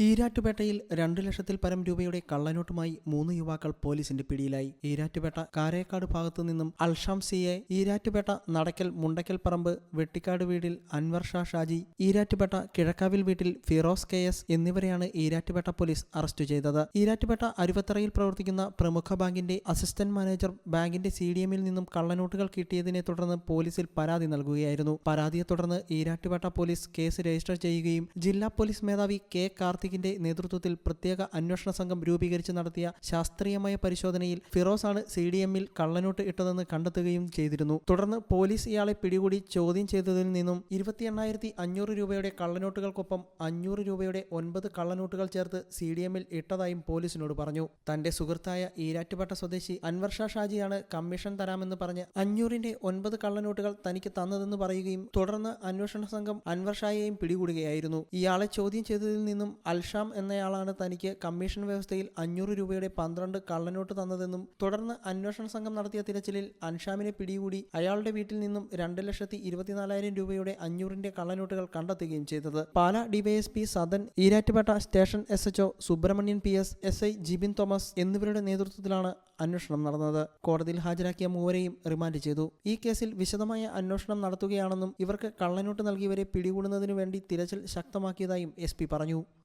ഈരാറ്റുപേട്ടയിൽ രണ്ടു ലക്ഷത്തിൽ പരം രൂപയുടെ കള്ളനോട്ടുമായി മൂന്ന് യുവാക്കൾ പോലീസിന്റെ പിടിയിലായി. ഈരാറ്റുപേട്ട കാരേക്കാട് ഭാഗത്തു നിന്നും അൽഷാം സിയെ ഈരാറ്റുപേട്ട നടക്കൽ മുണ്ടക്കൽ പറമ്പ് വെട്ടിക്കാട് വീടിൽ അൻവർ ഷാ ഷാജി ഈരാറ്റുപേട്ട കിഴക്കാവിൽ വീട്ടിൽ ഫിറോസ് കെ എസ് എന്നിവരെയാണ് ഈരാറ്റുപേട്ട പോലീസ് അറസ്റ്റ് ചെയ്തത്. ഈരാറ്റുപേട്ട അരുവത്തറയിൽ പ്രവർത്തിക്കുന്ന പ്രമുഖ ബാങ്കിന്റെ അസിസ്റ്റന്റ് മാനേജർ ബാങ്കിന്റെ സി ഡി എമ്മിൽ നിന്നും കള്ളനോട്ടുകൾ കിട്ടിയതിനെ തുടർന്ന് പോലീസിൽ പരാതി നൽകുകയായിരുന്നു. പരാതിയെ തുടർന്ന് ഈരാറ്റുപേട്ട പോലീസ് കേസ് രജിസ്റ്റർ ചെയ്യുകയും ജില്ലാ പോലീസ് മേധാവി കെ കാർത്തികിന്റെ നേതൃത്വത്തിൽ പ്രത്യേക അന്വേഷണ സംഘം രൂപീകരിച്ച് നടത്തിയ ശാസ്ത്രീയമായ പരിശോധനയിൽ ഫിറോസ് ആണ് സി ഡി എമ്മിൽ കള്ളനോട്ട് ഇട്ടതെന്ന് കണ്ടെത്തുകയും ചെയ്തിരുന്നു. തുടർന്ന് പോലീസ് ഇയാളെ പിടികൂടി ചോദ്യം ചെയ്തതിൽ നിന്നും ഇരുപത്തി എണ്ണായിരത്തി അഞ്ഞൂറ് രൂപയുടെ കള്ളനോട്ടുകൾക്കൊപ്പം അഞ്ഞൂറ് രൂപയുടെ ഒൻപത് കള്ളനോട്ടുകൾ ചേർത്ത് സി ഡി എമ്മിൽ ഇട്ടതായും പോലീസിനോട് പറഞ്ഞു. തന്റെ സുഹൃത്തായ ഈരാറ്റുപേട്ട സ്വദേശി അൻവർ ഷാ ഷാജിയാണ് കമ്മീഷൻ തരാമെന്ന് പറഞ്ഞ് അഞ്ഞൂറിന്റെ ഒൻപത് കള്ളനോട്ടുകൾ തനിക്ക് തന്നതെന്ന് പറയുകയും തുടർന്ന് അന്വേഷണ സംഘം അൻവർ ഷായെയും പിടികൂടുകയായിരുന്നു. ഇയാളെ ചോദ്യം ചെയ്തതിൽ നിന്നും അൽഷാം എന്നയാളാണ് തനിക്ക് കമ്മീഷൻ വ്യവസ്ഥയിൽ അഞ്ഞൂറ് രൂപയുടെ പന്ത്രണ്ട് കള്ളനോട്ട് തന്നതെന്നും തുടർന്ന് അന്വേഷണ സംഘം നടത്തിയ തിരച്ചിലിൽ അൻഷാമിനെ പിടികൂടി അയാളുടെ വീട്ടിൽ നിന്നും രണ്ട് ലക്ഷത്തി ഇരുപത്തിനാലായിരം രൂപയുടെ അഞ്ഞൂറിന്റെ കള്ളനോട്ടുകൾ കണ്ടെത്തുകയും ചെയ്തത്. Pala DYSP Sadan Erattupetta station S HO Subrahmanyan P S S I Jibin Thomas എന്നിവരുടെ നേതൃത്വത്തിലാണ് അന്വേഷണം നടന്നത്. കോടതിയിൽ ഹാജരാക്കിയ മൂവരെയും റിമാൻഡ് ചെയ്തു. ഈ കേസിൽ വിശദമായ അന്വേഷണം നടത്തുകയാണെന്നും ഇവർക്ക് കള്ളനോട്ട് നൽകിയവരെ പിടികൂടുന്നതിനു വേണ്ടി തിരച്ചിൽ ശക്തമാക്കിയതായും എസ് പറഞ്ഞു.